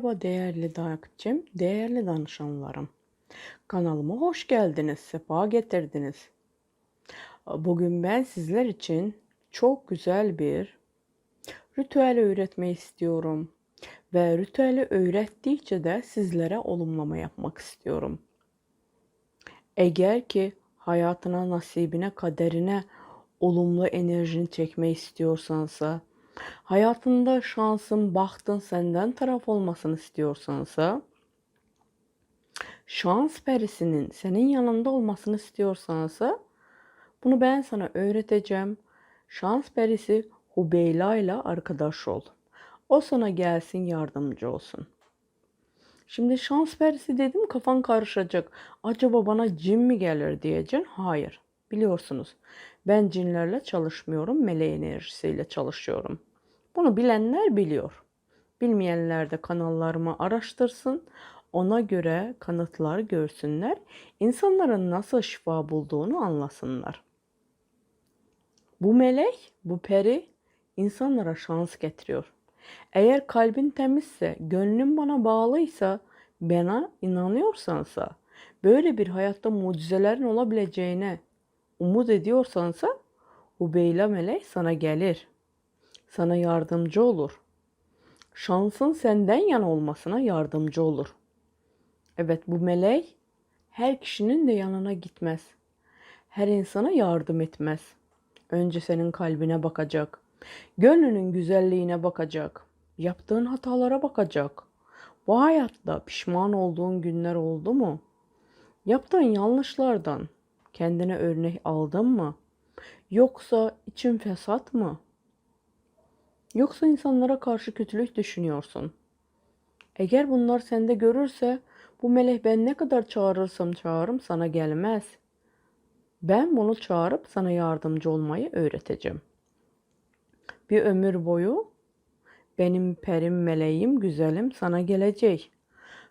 Merhaba değerli takipçim, değerli danışanlarım. Kanalıma hoş geldiniz, sefa getirdiniz. Bugün ben sizler için çok güzel bir ritüel öğretmeyi istiyorum. Ve ritüeli öğrettikçe de sizlere olumlama yapmak istiyorum. Eğer ki hayatına, nasibine, kaderine olumlu enerjini çekme istiyorsansa, hayatında şansın, bahtın senden taraf olmasını istiyorsansa, şans perisinin senin yanında olmasını istiyorsansa, bunu ben sana öğreteceğim. Şans perisi Hubeyla ile arkadaş ol. O sana gelsin yardımcı olsun. Şimdi şans perisi dedim kafan karışacak. Acaba bana cin mi gelir diyeceksin. Hayır. Biliyorsunuz ben cinlerle çalışmıyorum. Meleği enerjisiyle çalışıyorum. Bunu bilenler biliyor. Bilmeyenler de kanallarımı araştırsın. Ona göre kanıtlar görsünler. İnsanların nasıl şifa bulduğunu anlasınlar. Bu melek, bu peri insanlara şans getiriyor. Eğer kalbin temizse, gönlün bana bağlıysa, bana inanıyorsansa, böyle bir hayatta mucizelerin olabileceğine umut ediyorsansa, Hubeyla melek sana gelir. Sana yardımcı olur. Şansın senden yana olmasına yardımcı olur. Evet bu melek her kişinin de yanına gitmez. Her insana yardım etmez. Önce senin kalbine bakacak. Gönlünün güzelliğine bakacak. Yaptığın hatalara bakacak. Bu hayatta pişman olduğun günler oldu mu? Yaptığın yanlışlardan kendine örnek aldın mı? Yoksa için fesat mı? Yoksa insanlara karşı kötülük düşünüyorsun? Eğer bunlar sende görürse bu melek ben ne kadar çağırırsam çağırım sana gelmez. Ben bunu çağırıp sana yardımcı olmayı öğreteceğim. Bir ömür boyu benim perim, meleğim, güzelim sana gelecek.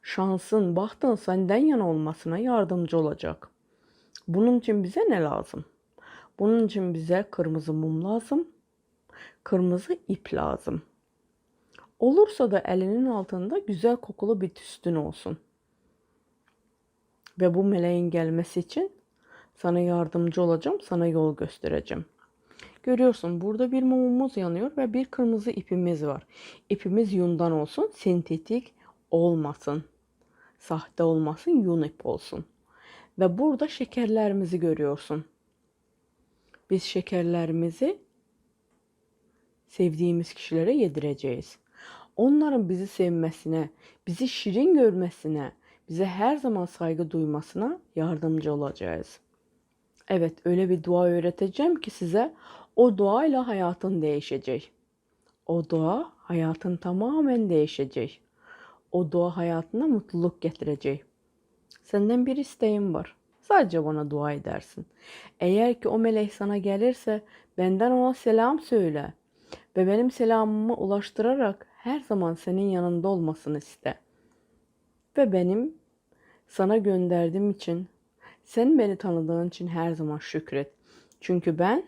Şansın, bahtın senden yana olmasına yardımcı olacak. Bunun için bize ne lazım? Bunun için bize kırmızı mum lazım. Kırmızı ip lazım. Olursa da elinin altında güzel kokulu bir tüstün olsun. Ve bu meleğin gelmesi için sana yardımcı olacağım, sana yol göstereceğim. Görüyorsun burada bir mumumuz yanıyor ve bir kırmızı ipimiz var. İpimiz yundan olsun, sentetik olmasın. Sahte olmasın, yun ip olsun. Ve burada şekerlerimizi görüyorsun. Biz şekerlerimizi sevdiğimiz kişilere yedireceğiz. Onların bizi sevmesine, bizi şirin görmesine, bize her zaman saygı duymasına yardımcı olacağız. Evet, öyle bir dua öğreteceğim ki size o duayla hayatın değişecek. O dua hayatın tamamen değişecek. O dua hayatına mutluluk getirecek. Senden bir isteğim var. Sadece bana dua edersin. Eğer ki o melek sana gelirse benden ona selam söyle ve benim selamımı ulaştırarak her zaman senin yanında olmasını iste. Ve benim sana gönderdiğim için, sen beni tanıdığın için her zaman şükret. Çünkü ben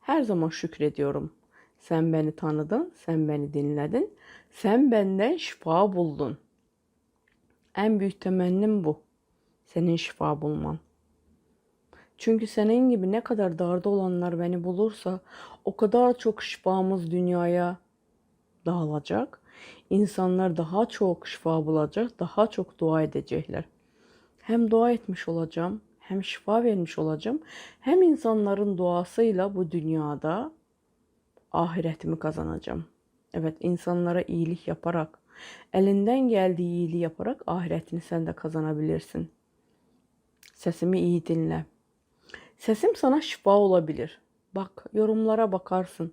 her zaman şükrediyorum. Sen beni tanıdın, sen beni dinledin, sen benden şifa buldun. En büyük temennim bu. Senin şifa bulman. Çünkü senin gibi ne kadar darda olanlar beni bulursa o kadar çok şifamız dünyaya dağılacak. İnsanlar daha çok şifa bulacak, daha çok dua edecekler. Hem dua etmiş olacağım, hem şifa vermiş olacağım, hem insanların duasıyla bu dünyada ahiretimi kazanacağım. Evet, insanlara iyilik yaparak, elinden geldiği iyiliği yaparak ahiretini sen de kazanabilirsin. Sesimi iyi dinle. Sesim sana şifa olabilir. Bak yorumlara bakarsın.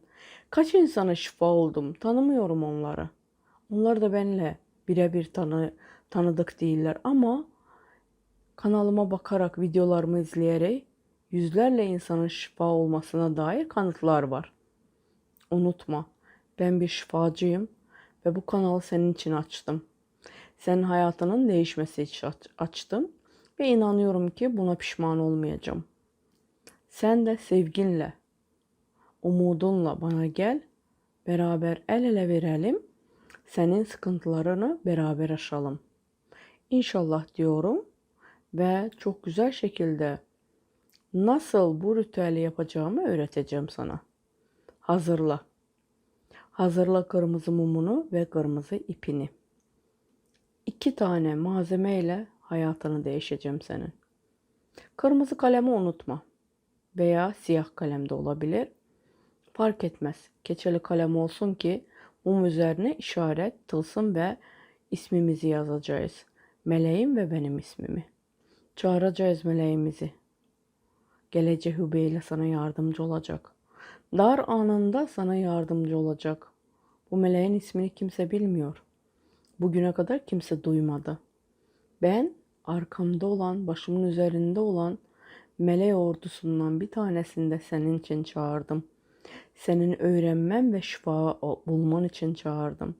Kaç insana şifa oldum. Tanımıyorum onları. Onlar da benimle birebir tanı, tanıdık değiller ama kanalıma bakarak videolarımı izleyerek yüzlerle insanın şifa olmasına dair kanıtlar var. Unutma ben bir şifacıyım ve bu kanalı senin için açtım. Senin hayatının değişmesi için açtım ve inanıyorum ki buna pişman olmayacağım. Sen de sevginle, umudunla bana gel. Beraber el ele verelim. senin sıkıntılarını beraber aşalım. İnşallah diyorum ve çok güzel şekilde nasıl bu ritüeli yapacağımı öğreteceğim sana. Hazırla. Hazırla kırmızı mumunu ve kırmızı ipini. İki tane malzemeyle hayatını değişeceğim senin. Kırmızı kalemi unutma. Veya siyah kalem de olabilir. Fark etmez. Keçeli kalem olsun ki mum üzerine işaret, tılsım ve ismimizi yazacağız. Meleğim ve benim ismimi. Çağıracağız meleğimizi. Gelece Hübeyle sana yardımcı olacak. Dar anında sana yardımcı olacak. Bu meleğin ismini kimse bilmiyor. Bugüne kadar kimse duymadı. Ben arkamda olan, başımın üzerinde olan melek ordusundan bir tanesini de senin için çağırdım. Senin öğrenmen ve şifa bulman için çağırdım.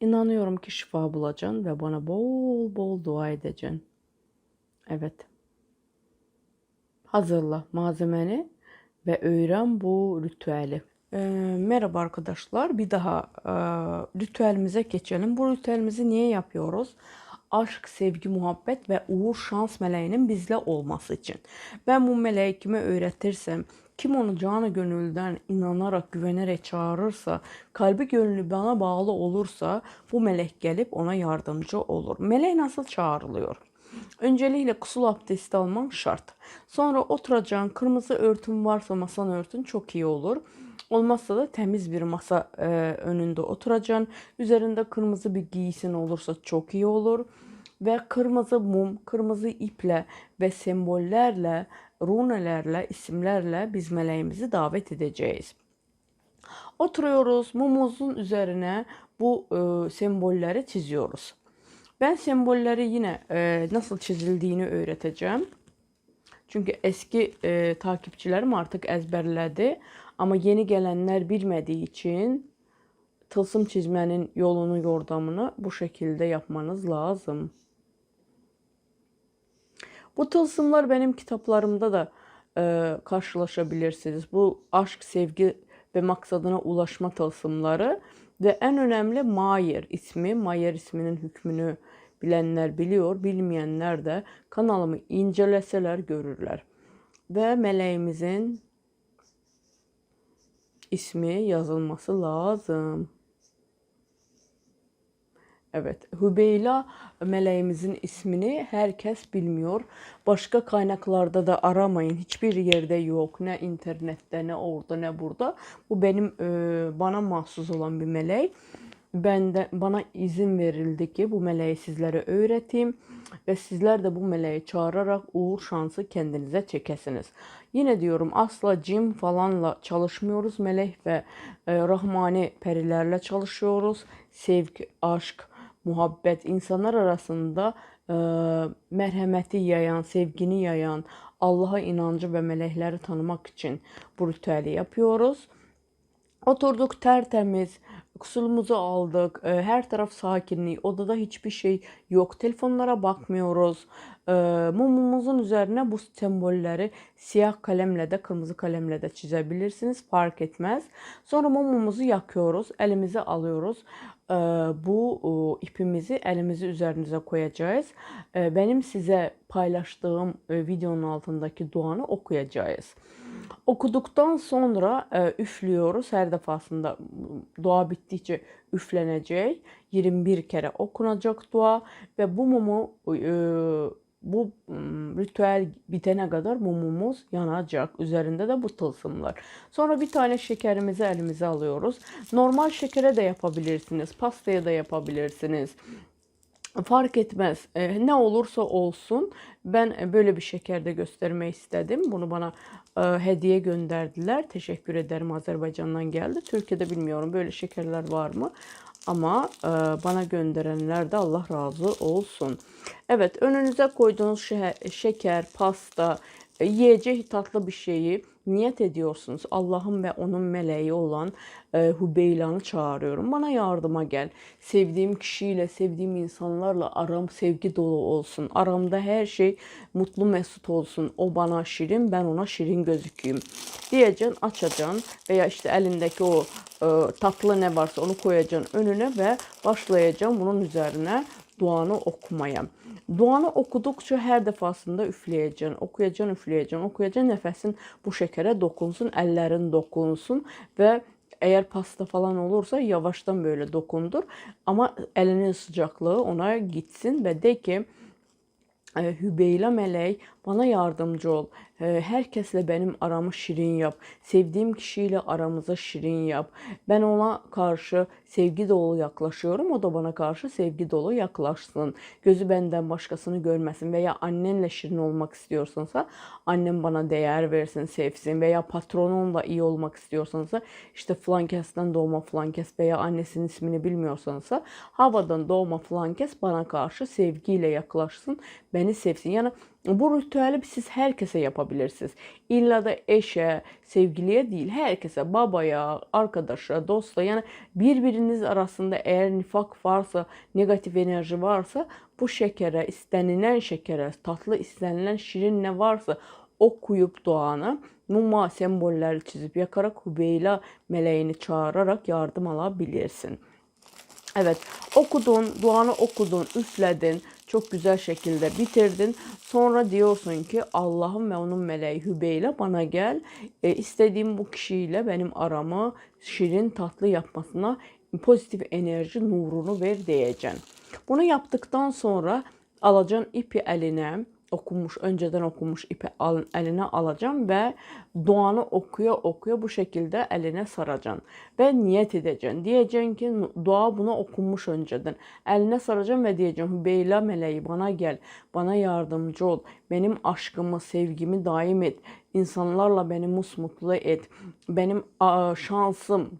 İnanıyorum ki şifa bulacaksın ve bana bol bol dua edeceksin. Evet. Hazırla malzemeni ve öğren bu ritüeli. Ee, merhaba arkadaşlar. Bir daha e, ritüelimize geçelim. Bu ritüelimizi niye yapıyoruz? Aşk, sevgi, muhabbet ve uğur şans meleğinin bizle olması için. Ben bu meleği kime öğretirsem, kim onu canı gönülden inanarak, güvenerek çağırırsa, kalbi gönlü bana bağlı olursa bu melek gelip ona yardımcı olur. Meleğe nasıl çağrılıyor? Öncelikle kusul abdesti alman şart. Sonra oturacağın kırmızı örtün varsa masan örtün çok iyi olur. Olmazsa da temiz bir masa e, önünde oturacaksın. Üzerinde kırmızı bir giysin olursa çok iyi olur. Ve kırmızı mum, kırmızı iple ve sembollerle, runelerle, isimlerle biz meleğimizi davet edeceğiz. Oturuyoruz mumumuzun üzerine bu e, sembolleri çiziyoruz. Ben sembolleri yine e, nasıl çizildiğini öğreteceğim. Çünkü eski e, takipçilerim artık ezberledi. Ama yeni gelenler bilmediği için tılsım çizmenin yolunu yordamını bu şekilde yapmanız lazım. Bu tılsımlar benim kitaplarımda da e, karşılaşabilirsiniz. Bu aşk, sevgi ve maksadına ulaşma tılsımları ve en önemli Mayer ismi, Mayer isminin hükmünü bilenler biliyor, bilmeyenler de kanalımı inceleseler görürler. Ve meleğimizin ismi yazılması lazım. Evet, Hübeyla meleğimizin ismini herkes bilmiyor. Başka kaynaklarda da aramayın. Hiçbir yerde yok. Ne internette, ne orada, ne burada. Bu benim e, bana mahsus olan bir melek. Ben de bana izin verildi ki bu meleği sizlere öğreteyim ve sizler de bu meleği çağırarak uğur şansı kendinize çekesiniz. Yine diyorum asla cim falanla çalışmıyoruz. Melek ve e, rahmani perilerle çalışıyoruz. Sevgi, aşk, muhabbet insanlar arasında e, merhameti yayan, sevgini yayan, Allah'a inancı ve melekleri tanımak için bu ritüeli yapıyoruz. Oturduk tertemiz, kusulumuzu aldık. E, her taraf sakinlik. Odada hiçbir şey yok. Telefonlara bakmıyoruz. E, mumumuzun üzerine bu sembolleri siyah kalemle de kırmızı kalemle de çizebilirsiniz. Fark etmez. Sonra mumumuzu yakıyoruz. Elimize alıyoruz. E, bu ipimizi elimizi üzerinize koyacağız. Benim size paylaştığım videonun altındaki duanı okuyacağız. Okuduktan sonra e, üflüyoruz. Her defasında dua bittikçe üflenecek. 21 kere okunacak dua ve bu mumu e, bu ritüel bitene kadar mumumuz yanacak. Üzerinde de bu tılsımlar. Sonra bir tane şekerimizi elimize alıyoruz. Normal şekere de yapabilirsiniz. Pastaya da yapabilirsiniz. Fark etmez. E, ne olursa olsun ben böyle bir şekerde göstermeyi istedim. Bunu bana e, hediye gönderdiler. Teşekkür ederim Azerbaycan'dan geldi. Türkiye'de bilmiyorum böyle şekerler var mı? Ama e, bana gönderenler de Allah razı olsun. Evet önünüze koyduğunuz şeker, pasta e, yiyecek tatlı bir şeyi niyet ediyorsunuz. Allah'ın ve onun meleği olan e, Hübeyla'nı çağırıyorum. Bana yardıma gel. Sevdiğim kişiyle, sevdiğim insanlarla aram sevgi dolu olsun. Aramda her şey mutlu mesut olsun. O bana şirin, ben ona şirin gözükeyim. Diyeceksin, açacaksın veya işte elindeki o e, tatlı ne varsa onu koyacaksın önüne ve başlayacaksın bunun üzerine duanı okumaya. Duanı okudukça her defasında üfleyeceksin, okuyacaksın, üfleyeceksin, okuyacaksın. Nefesin bu şekere dokunsun, ellerin dokunsun ve eğer pasta falan olursa yavaştan böyle dokundur. Ama elinin sıcaklığı ona gitsin ve de ki e, Hübeyla Melek bana yardımcı ol. E, Herkesle benim aramı şirin yap. Sevdiğim kişiyle aramıza şirin yap. Ben ona karşı sevgi dolu yaklaşıyorum. O da bana karşı sevgi dolu yaklaşsın. Gözü benden başkasını görmesin veya annenle şirin olmak istiyorsansa annem bana değer versin, sevsin veya patronunla iyi olmak istiyorsansa işte flankes'ten doğma flankes veya annesinin ismini bilmiyorsansa havadan doğma flankes bana karşı sevgiyle yaklaşsın, beni sevsin. Yani bu ritüeli siz herkese yapabilirsiniz. İlla da eşe, sevgiliye değil, herkese, babaya, arkadaşa, dosta yani birbiriniz arasında eğer nifak varsa, negatif enerji varsa bu şekere, istenilen şekere, tatlı istenilen şirin ne varsa okuyup duanı mumma semboller çizip yakarak Hübeyla meleğini çağırarak yardım alabilirsin. Evet okudun, duanı okudun, üfledin, çok güzel şekilde bitirdin. Sonra diyorsun ki Allah'ım ve onun meleği Hübeyle bana gel. E, istediğim bu kişiyle benim aramı şirin tatlı yapmasına pozitif enerji nurunu ver diyeceksin. Bunu yaptıktan sonra alacaksın ipi eline okumuş, önceden okumuş ipi al, eline alacağım ve duanı okuya okuya bu şekilde eline saracaksın. Ve niyet edeceksin. Diyeceksin ki dua buna okunmuş önceden. Eline saracağım ve diyeceğim Hübeyla meleği bana gel. Bana yardımcı ol. Benim aşkımı, sevgimi daim et. İnsanlarla beni musmutlu et. Benim şansım,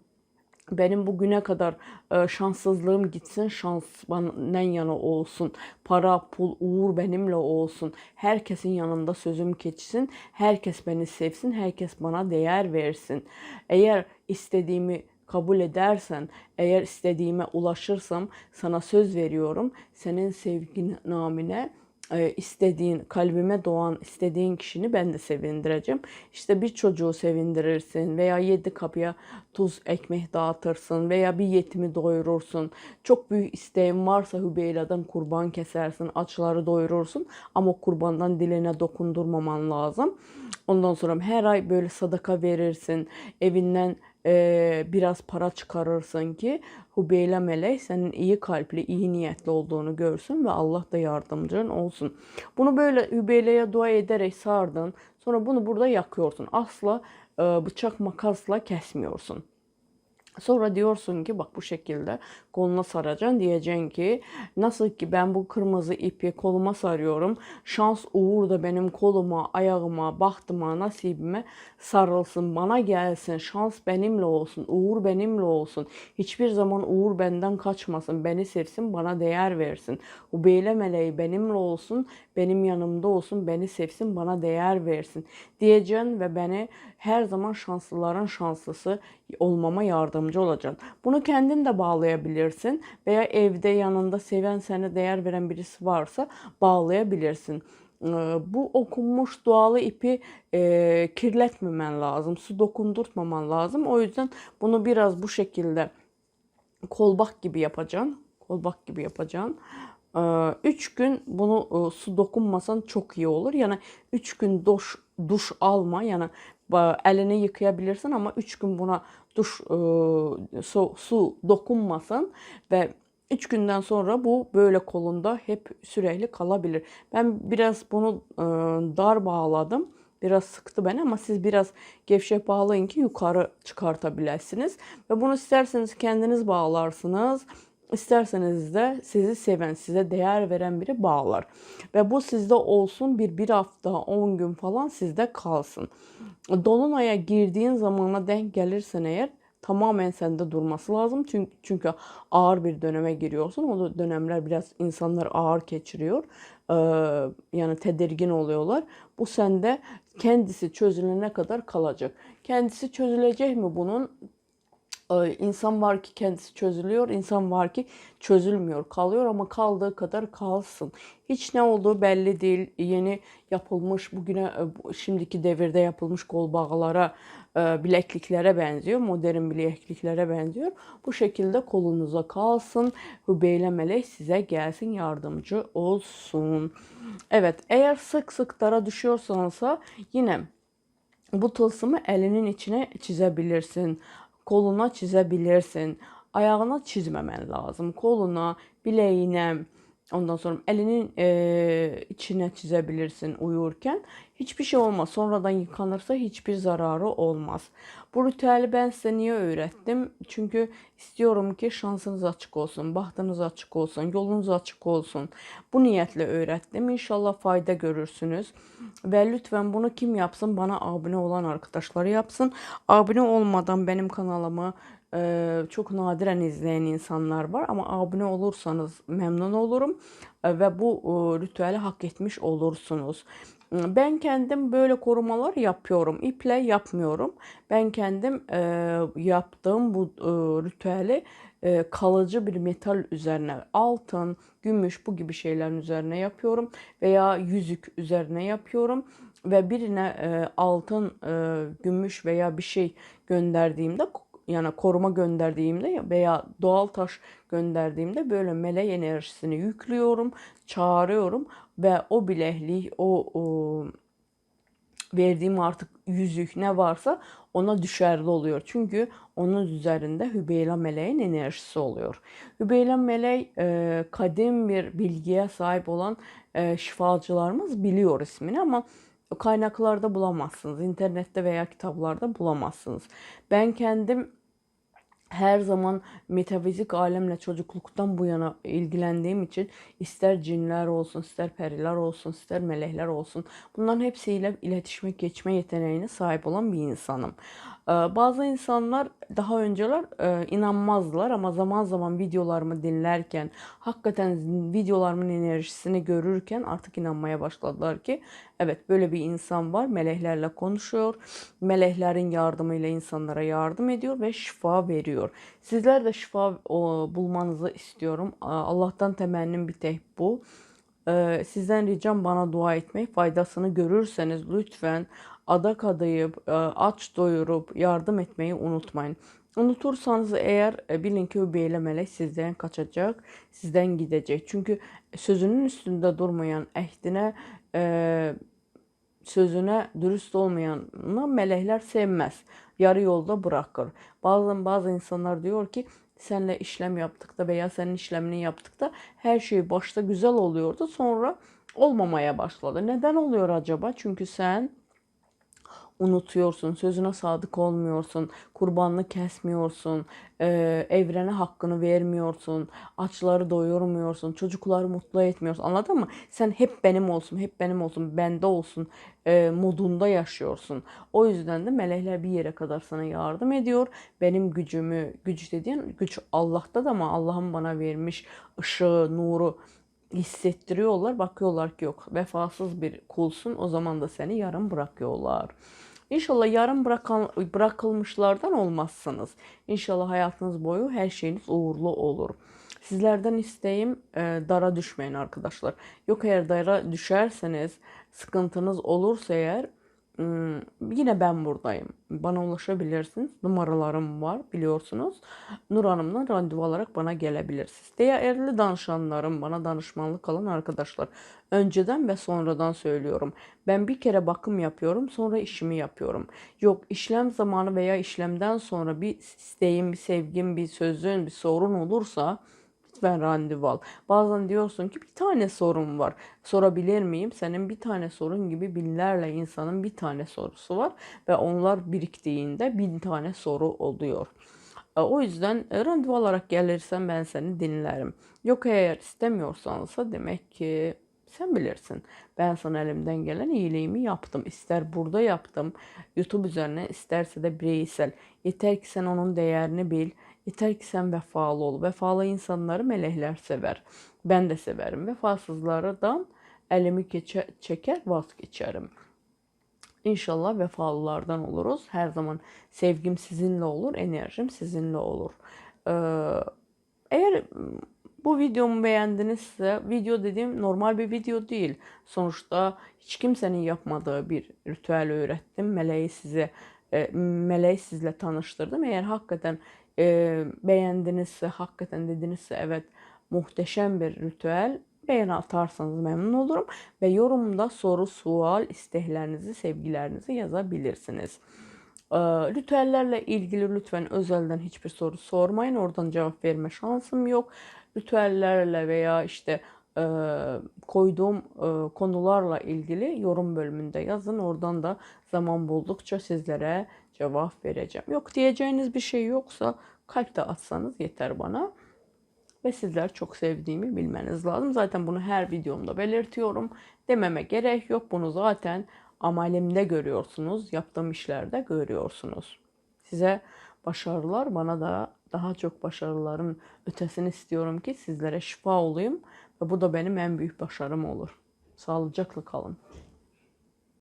benim bugüne kadar e, şanssızlığım gitsin, şans benden yana olsun. Para, pul, uğur benimle olsun. Herkesin yanında sözüm geçsin. Herkes beni sevsin, herkes bana değer versin. Eğer istediğimi kabul edersen, eğer istediğime ulaşırsam sana söz veriyorum. Senin sevgin namine e, istediğin, kalbime doğan istediğin kişini ben de sevindireceğim. İşte bir çocuğu sevindirirsin veya yedi kapıya tuz ekmek dağıtırsın veya bir yetimi doyurursun. Çok büyük isteğin varsa Hübeyla'dan kurban kesersin, açları doyurursun ama kurbandan diline dokundurmaman lazım. Ondan sonra her ay böyle sadaka verirsin. Evinden e, biraz para çıkarırsın ki Hubeyla melek senin iyi kalpli, iyi niyetli olduğunu görsün ve Allah da yardımcın olsun. Bunu böyle Hübeyla'ya dua ederek sardın. Sonra bunu burada yakıyorsun. Asla e, bıçak makasla kesmiyorsun. Sonra diyorsun ki bak bu şekilde koluna saracaksın. Diyeceksin ki nasıl ki ben bu kırmızı ipi koluma sarıyorum. Şans uğur da benim koluma, ayağıma, bahtıma, nasibime sarılsın. Bana gelsin. Şans benimle olsun. Uğur benimle olsun. Hiçbir zaman uğur benden kaçmasın. Beni sevsin, bana değer versin. Ubeyle meleği benimle olsun. Benim yanımda olsun. Beni sevsin, bana değer versin. Diyeceksin ve beni her zaman şanslıların şanslısı olmama yardımcı olacaksın. Bunu kendin de bağlayabilirsin veya evde yanında seven sana değer veren birisi varsa bağlayabilirsin. Ee, bu okunmuş doğalı ipi e, kirletmemen lazım. Su dokundurtmaman lazım. O yüzden bunu biraz bu şekilde kolbak gibi yapacaksın. Kolbak gibi yapacaksın. 3 ee, gün bunu e, su dokunmasan çok iyi olur. Yani 3 gün duş, duş alma. Yani elini yıkayabilirsin ama 3 gün buna duş e, su, su dokunmasın ve 3 günden sonra bu böyle kolunda hep sürekli kalabilir. Ben biraz bunu e, dar bağladım. Biraz sıktı beni ama siz biraz gevşek bağlayın ki yukarı çıkartabilirsiniz. Ve bunu isterseniz kendiniz bağlarsınız. İsterseniz de sizi seven, size değer veren biri bağlar. Ve bu sizde olsun bir bir hafta, on gün falan sizde kalsın. Dolunay'a girdiğin zamana denk gelirsen eğer tamamen sende durması lazım. Çünkü, çünkü ağır bir döneme giriyorsun. O dönemler biraz insanlar ağır geçiriyor. Ee, yani tedirgin oluyorlar. Bu sende kendisi çözülene kadar kalacak. Kendisi çözülecek mi bunun? Ee, insan var ki kendisi çözülüyor, insan var ki çözülmüyor, kalıyor ama kaldığı kadar kalsın. Hiç ne olduğu belli değil. Yeni yapılmış, bugüne e, şimdiki devirde yapılmış kol bağlara, e, bilekliklere benziyor. Modern bilekliklere benziyor. Bu şekilde kolunuza kalsın. Hübeyle melek size gelsin, yardımcı olsun. Evet, eğer sık sık dara düşüyorsanız yine bu tılsımı elinin içine çizebilirsin qoluna çizə bilirsən. Ayağına çizməmək lazım. Qoluna, biləyinə, ondan sonra əlinin e, içinə çizə bilirsən uyurkən. Hiçbir şey olmaz. Sonradan yıkanırsa hiçbir zararı olmaz. Bu ritüeli ben size niye öğrettim? Çünkü istiyorum ki şansınız açık olsun, bahtınız açık olsun, yolunuz açık olsun. Bu niyetle öğrettim. İnşallah fayda görürsünüz. Ve lütfen bunu kim yapsın? Bana abone olan arkadaşlar yapsın. Abone olmadan benim kanalımı e, çok nadiren izleyen insanlar var ama abone olursanız memnun olurum e, ve bu e, ritüeli hak etmiş olursunuz. Ben kendim böyle korumalar yapıyorum. İple yapmıyorum. Ben kendim e, yaptığım bu e, ritüeli e, kalıcı bir metal üzerine altın, gümüş bu gibi şeylerin üzerine yapıyorum veya yüzük üzerine yapıyorum ve birine e, altın, e, gümüş veya bir şey gönderdiğimde yani koruma gönderdiğimde veya doğal taş gönderdiğimde böyle melek enerjisini yüklüyorum, çağırıyorum ve o bileklik, o, o verdiğim artık yüzük ne varsa ona düşerli oluyor. Çünkü onun üzerinde Hübeyla meleğin enerjisi oluyor. Hübeyla meleği e, kadim bir bilgiye sahip olan e, şifacılarımız biliyor ismini ama kaynaklarda bulamazsınız. İnternette veya kitaplarda bulamazsınız. Ben kendim her zaman metafizik alemle çocukluktan bu yana ilgilendiğim için ister cinler olsun, ister periler olsun, ister melekler olsun bunların hepsiyle iletişime geçme yeteneğine sahip olan bir insanım. Ee, bazı insanlar daha önceler e, inanmazdılar ama zaman zaman videolarımı dinlerken, hakikaten videolarımın enerjisini görürken artık inanmaya başladılar ki evet böyle bir insan var, meleklerle konuşuyor, meleklerin yardımıyla insanlara yardım ediyor ve şifa veriyor. Sizler de şifa bulmanızı istiyorum. Allah'tan temennim bir tek bu. Ee, sizden ricam bana dua etmeyi, faydasını görürseniz lütfen adak adayıp, e, aç doyurup yardım etmeyi unutmayın. Unutursanız eğer e, bilin ki Hübeyle melek sizden kaçacak, sizden gidecek. Çünkü sözünün üstünde durmayan, ehdine, e, sözüne dürüst olmayanı melekler sevmez. Yarı yolda bırakır. Bazen bazı insanlar diyor ki senle işlem yaptık da veya senin işlemini yaptık da her şey başta güzel oluyordu. Sonra olmamaya başladı. Neden oluyor acaba? Çünkü sen unutuyorsun, sözüne sadık olmuyorsun, kurbanını kesmiyorsun, e, evrene hakkını vermiyorsun, açları doyurmuyorsun, çocukları mutlu etmiyorsun. Anladın mı? Sen hep benim olsun, hep benim olsun, bende olsun e, modunda yaşıyorsun. O yüzden de melekler bir yere kadar sana yardım ediyor. Benim gücümü, güç dediğin güç Allah'ta da ama Allah'ın bana vermiş ışığı, nuru hissettiriyorlar. Bakıyorlar ki yok vefasız bir kulsun o zaman da seni yarım bırakıyorlar. İnşallah yarım bırakan, bırakılmışlardan olmazsınız. İnşallah hayatınız boyu her şeyiniz uğurlu olur. Sizlerden isteğim e, dara düşmeyin arkadaşlar. Yok eğer dara düşerseniz sıkıntınız olursa eğer yine ben buradayım. Bana ulaşabilirsiniz. Numaralarım var biliyorsunuz. Nur Hanım'la randevu alarak bana gelebilirsiniz. Değerli danışanlarım, bana danışmanlık alan arkadaşlar. Önceden ve sonradan söylüyorum. Ben bir kere bakım yapıyorum, sonra işimi yapıyorum. Yok işlem zamanı veya işlemden sonra bir isteğim, bir sevgim, bir sözün, bir sorun olursa lütfen randevu al. Bazen diyorsun ki bir tane sorun var. Sorabilir miyim? Senin bir tane sorun gibi binlerle insanın bir tane sorusu var ve onlar biriktiğinde bin tane soru oluyor. E, o yüzden e, randevu alarak gelirsen ben seni dinlerim. Yok eğer istemiyorsansa demek ki Sen bilirsin. Ben sana elimden gelen iyiliğimi yaptım. İster burada yaptım, YouTube üzerine, isterse de bireysel. Yeter ki sen onun değerini bil. Yeter ki sen vefalı ol. Vefalı insanları melekler sever. Ben de severim. Vefasızlardan elimi keçe- çeker vazgeçerim. İnşallah vefalılardan oluruz. Her zaman sevgim sizinle olur, enerjim sizinle olur. Ee, eğer bu videomu beğendinizse, video dediğim normal bir video değil. Sonuçta hiç kimsenin yapmadığı bir ritüel öğrettim. Meleği size, e, meleği sizle tanıştırdım. Eğer hakikaten e, beğendinizse, hakikaten dedinizse evet muhteşem bir ritüel beğeni atarsanız memnun olurum ve yorumda soru, sual, isteklerinizi, sevgilerinizi yazabilirsiniz. Ee, ritüellerle ilgili lütfen özelden hiçbir soru sormayın. Oradan cevap verme şansım yok. Ritüellerle veya işte e, koyduğum e, konularla ilgili yorum bölümünde yazın. Oradan da zaman buldukça sizlere cevap vereceğim. Yok diyeceğiniz bir şey yoksa kalp de atsanız yeter bana ve sizler çok sevdiğimi bilmeniz lazım. Zaten bunu her videomda belirtiyorum. Dememe gerek yok. Bunu zaten amalimde görüyorsunuz. Yaptığım işlerde görüyorsunuz. Size başarılar, bana da daha çok başarıların ötesini istiyorum ki sizlere şifa olayım ve bu da benim en büyük başarım olur. Sağlıcakla kalın.